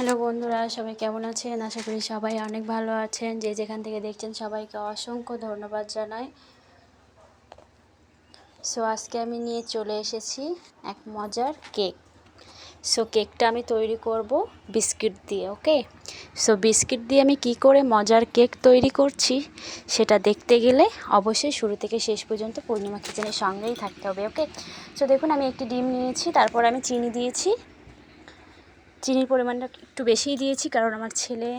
Hello বন্ধুরা, সবাই কেমন আছেন? আশা করি সবাই অনেক ভালো আছেন। যে যেখান থেকে দেখছেন সবাইকে অসংখ্য ধন্যবাদ জানাই। সো আজকে আমি নিয়ে চলে এসেছি এক মজার কেক। সো কেকটা আমি তৈরি করব বিস্কিট দিয়ে, ওকে? সো বিস্কিট দিয়ে আমি কি করে মজার কেক তৈরি করছি সেটা দেখতে গেলে অবশ্যই শুরু থেকে শেষ পর্যন্ত পূর্ণিমা কিচেনের সঙ্গেই থাকতে হবে, ওকে? সো দেখুন আমি একটি ডিম নিয়েছি, তারপর আমি চিনি দিয়েছি চিনির পরিমাণটা একটু বেশিই দিয়েছি, কারণ আমার ছেলে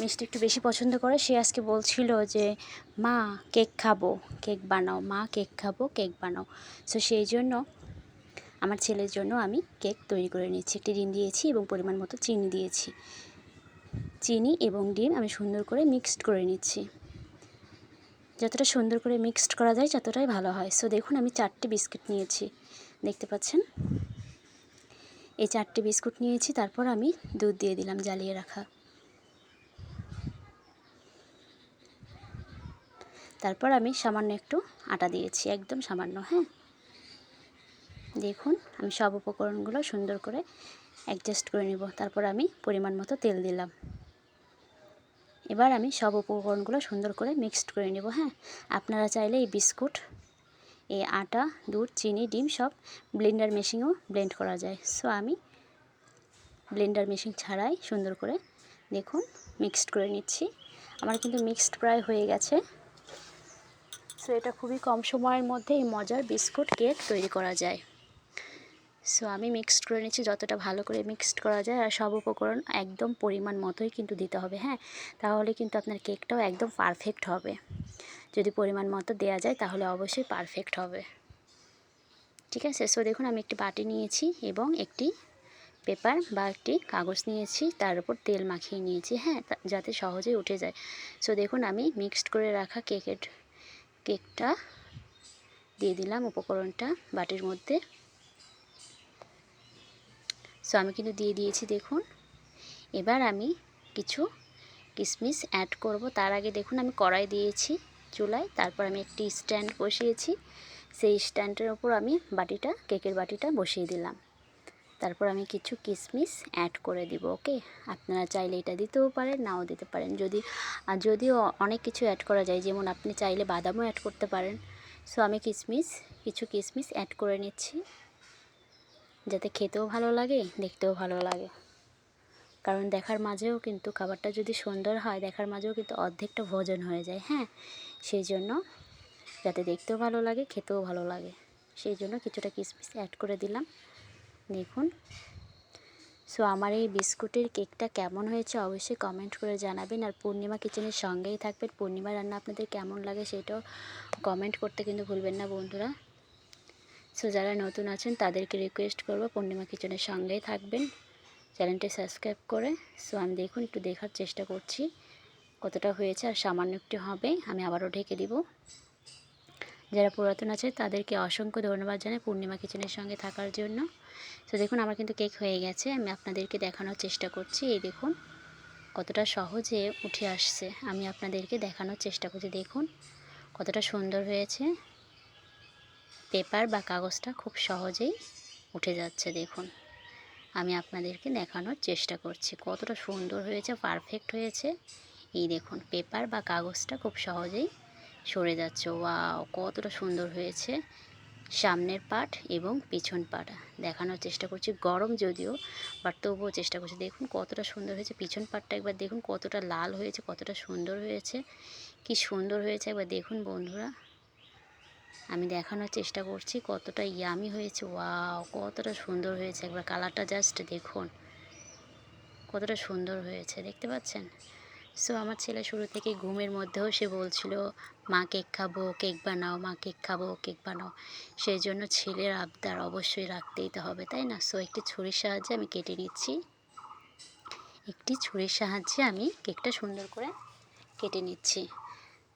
মিষ্টি একটু বেশি পছন্দ করে। সে আজকে বলছিল যে, মা, কেক খাব, কেক বানাও, মা, কেক খাব, কেক বানাও। সো সেই জন্য আমার ছেলের জন্য আমি কেক তৈরি করে নিয়েছি। একটি ডিম দিয়েছি এবং পরিমাণ মতো চিনি দিয়েছি। চিনি এবং ডিম আমি সুন্দর করে মিক্সড করে নিচ্ছি। যতটা সুন্দর করে মিক্সড করা যায়, ততটাই ভালো হয়। সো দেখুন, আমি চারটে বিস্কিট নিয়েছি। দেখতে পাচ্ছেন? এই চারটে বিস্কুট নিয়েছি, তারপর আমি দুধ দিয়ে দিলাম জ্বালিয়ে রাখা। তারপর আমি সামান্য একটু আটা দিয়েছি, একদম সামান্য হ্যাঁ। দেখুন, আমি সব উপকরণগুলো সুন্দর করে অ্যাডজাস্ট করে নেব। তারপর আমি পরিমাণ মতো তেল দিলাম। এবার আমি সব উপকরণগুলো সুন্দর করে মিক্সড করে নেব হ্যাঁ। আপনারা চাইলে এই বিস্কুট এই আটা, দুধ, চিনি, ডিম সব ব্লেন্ডার মেশিনেও ব্লেন্ড করা যায়। সো আমি ব্লেন্ডার মেশিন ছাড়াই সুন্দর করে দেখুন মিক্সড করে নিচ্ছি। আমার কিন্তু মিক্সড প্রায় হয়ে গেছে। সো এটা খুবই কম সময়ের মধ্যে এই মজার বিস্কুট কেক তৈরি করা যায়। সো আমি মিক্সড করে নিচ্ছি, যতটা ভালো করে মিক্সড করা যায়, আর সব উপকরণ একদম পরিমাণ মতোই কিন্তু দিতে হবে হ্যাঁ? তাহলে কিন্তু আপনার কেকটাও একদম পারফেক্ট হবে। যদি পরিমাণ মতো দেওয়া যায় তাহলে অবশ্যই পারফেক্ট হবে। ঠিক আছে? সো দেখুন, আমি একটি বাটি নিয়েছি এবং একটি পেপার বা একটি কাগজ নিয়েছি, তার উপর তেল মাখিয়ে নিয়েছি হ্যাঁ যাতে সহজেই উঠে যায়। সো দেখুন, আমি মিক্সড করে রাখা কেকের কেকটা দিয়ে দিলাম উপকরণটা বাটির মধ্যে। সো আমি কিন্তু দিয়ে দিয়েছি, দেখুন। এবার আমি কিছু কিশমিশ অ্যাড করব। তার আগে, দেখুন, আমি কড়াই দিয়েছি। চুলায়, তারপর আমি একটি স্ট্যান্ড বসিয়েছি। সেই স্ট্যান্ডের ওপর আমি বাটিটা, কেকের বাটিটা বসিয়ে দিলাম। তারপর আমি কিছু কিশমিশ অ্যাড করে দিব, ওকে? আপনারা চাইলে এটা দিতেও পারেন, নাও দিতে পারেন। যদি যদিও অনেক কিছু অ্যাড করা যায়, যেমন আপনি চাইলে বাদামও অ্যাড করতে পারেন। সো আমি কিশমিশ কিছু কিশমিশ অ্যাড করে নিচ্ছি, যাতে খেতেও ভালো লাগে, দেখতেও ভালো লাগে। কারণ দেখার মাঝেও কিন্তু, খাবারটা যদি সুন্দর হয়, দেখার মাঝেও কিন্তু অর্ধেকটা ভোজন হয়ে যায় হ্যাঁ? সেই জন্য যাতে দেখতেও ভালো লাগে, খেতেও ভালো লাগে। সেই জন্য কিছুটা কিশমিশ অ্যাড করে দিলাম। দেখুন। সো আমার এই বিস্কুটের কেকটা কেমন হয়েছে অবশ্যই কমেন্ট করে জানাবেন। আর পূর্ণিমা কিচেনের সঙ্গেই থাকবেন। পূর্ণিমা রান্না আপনাদের কেমন লাগে সেটাও কমেন্ট করতে কিন্তু ভুলবেন না বন্ধুরা। সো যারা নতুন আছেন তাদেরকে রিকোয়েস্ট করব পূর্ণিমা কিচেনের সঙ্গেই থাকবেন। চ্যানেলটি সাবস্ক্রাইব করে। সো আমি দেখুন একটু দেখার চেষ্টা করছি। কতটা হয়েছে আর সামান্য একটু হবে, আমি আবারও ঢেকে দিব। যারা পুরাতন আছে তাদেরকে অসংখ্য ধন্যবাদ জানাই পূর্ণিমা কিচেনের সঙ্গে থাকার জন্য। তো দেখুন আমার কিন্তু কেক হয়ে গেছে, আমি আপনাদেরকে দেখানোর চেষ্টা করছি। এই দেখুন কতটা সহজে উঠে আসছে, আমি আপনাদেরকে দেখানোর চেষ্টা করছি। দেখুন কতটা সুন্দর হয়েছে, পেপার বা কাগজটা খুব সহজেই উঠে যাচ্ছে। দেখুন আমি আপনাদেরকে দেখানোর চেষ্টা করছি কতটা সুন্দর হয়েছে, পারফেক্ট হয়েছে। এই দেখুন, পেপার বা কাগজটা খুব সহজেই সরে যাচ্ছে। ওয়াও, কতটা সুন্দর হয়েছে। সামনের পাট এবং পিছন পাট। দেখানোর চেষ্টা করছি, গরম যদিও, বাট তবুও চেষ্টা করছি। দেখুন, কতটা সুন্দর হয়েছে। পিছন পাটটা একবার দেখুন, কতটা লাল হয়েছে, কতটা সুন্দর হয়েছে। কি সুন্দর হয়েছে একবার দেখুন বন্ধুরা। আমি দেখানোর চেষ্টা করছি, কতটা ইয়ামি হয়েছে। ওয়াও, কতটা সুন্দর হয়েছে। একবার কালারটা জাস্ট দেখুন। কতটা সুন্দর হয়েছে, দেখতে পাচ্ছেন? সো আমার ছেলে শুরু থেকে ঘুমের মধ্যেও সে বলছিল, মা, কেক খাব, কেক বানাও, মা, কেক খাব, কেক বানাও। সেই জন্য ছেলের আবদার অবশ্যই রাখতেই তো হবে, তাই না? সো একটি ছুরির সাহায্যে আমি কেটে নিচ্ছি। একটি ছুরির সাহায্যে আমি কেকটা সুন্দর করে কেটে নিচ্ছি।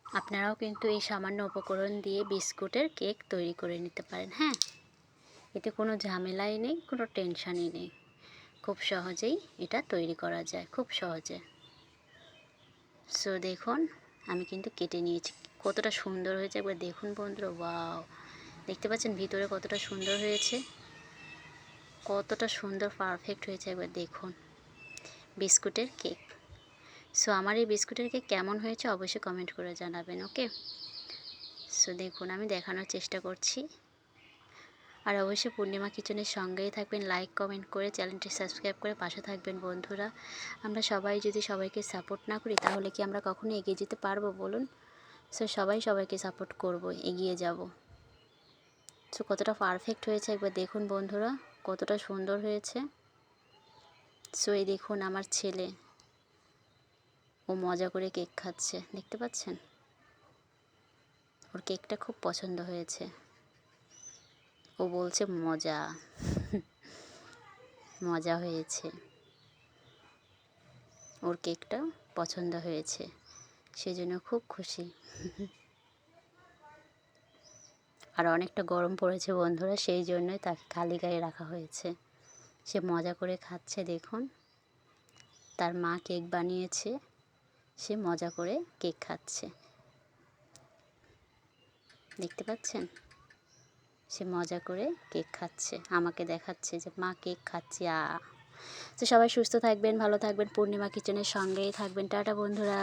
আপনারাও কিন্তু এই সামান্য উপকরণ দিয়ে বিস্কুটের কেক তৈরি করে নিতে পারেন হ্যাঁ? এতে কোনো ঝামেলাই নেই, কোনো টেনশানই নেই। খুব সহজেই এটা তৈরি করা যায়, খুব সহজে। সো দেখুন, আমি কিন্তু কেটে নিয়েছি। কতটা সুন্দর হয়েছে। একবার দেখুন বন্ধুরা, ওয়াও! দেখতে পাচ্ছেন ভিতরে কতটা সুন্দর হয়েছে? কতটা সুন্দর, পারফেক্ট হয়েছে একবার দেখুন। বিস্কুটের কেক। সো আমার এই বিস্কুটের কেক কেমন হয়েছে অবশ্যই কমেন্ট করে জানাবেন, ওকে? সো দেখুন, আমি দেখানোর চেষ্টা করছি। আর অবশ্যই পূর্ণিমা কিচেনের সঙ্গেই থাকবেন লাইক কমেন্ট করে চ্যানেলটি সাবস্ক্রাইব করে পাশে থাকবেন বন্ধুরা। আমরা সবাই যদি সবাইকে সাপোর্ট না করি, তাহলে কি আমরা কখনো এগিয়ে যেতে পারব বলুন? সো সবাই সবাইকে সাপোর্ট করব, এগিয়ে যাব। সো কতটা পারফেক্ট হয়েছে একবার দেখুন বন্ধুরা, কতটা সুন্দর হয়েছে। সো এই দেখুন আমার ছেলে, ও মজা করে কেক খাচ্ছে, দেখতে পাচ্ছেন? ওর কেকটা খুব পছন্দ হয়েছে। ও বলছে মজা। মজা হয়েছে। ওর কেকটা পছন্দ হয়েছে। সেজন্য খুব খুশি। আর অনেকটা গরম পড়েছে বন্ধুরা, সেই জন্যই তাকে খালি গায়ে রাখা হয়েছে। সে মজা করে খাচ্ছে, দেখুন। তার মা কেক বানিয়েছে, সে মজা করে কেক খাচ্ছে। দেখতে পাচ্ছেন? সে মজা করে কেক খাচ্ছে, আমাকে দেখাচ্ছে যে, মা, কেক খাচ্ছে, আ। তো সবাই সুস্থ থাকবেন, ভালো থাকবেন, পূর্ণিমা কিচেনের সঙ্গেই থাকবেন। টাটা, বন্ধুরা।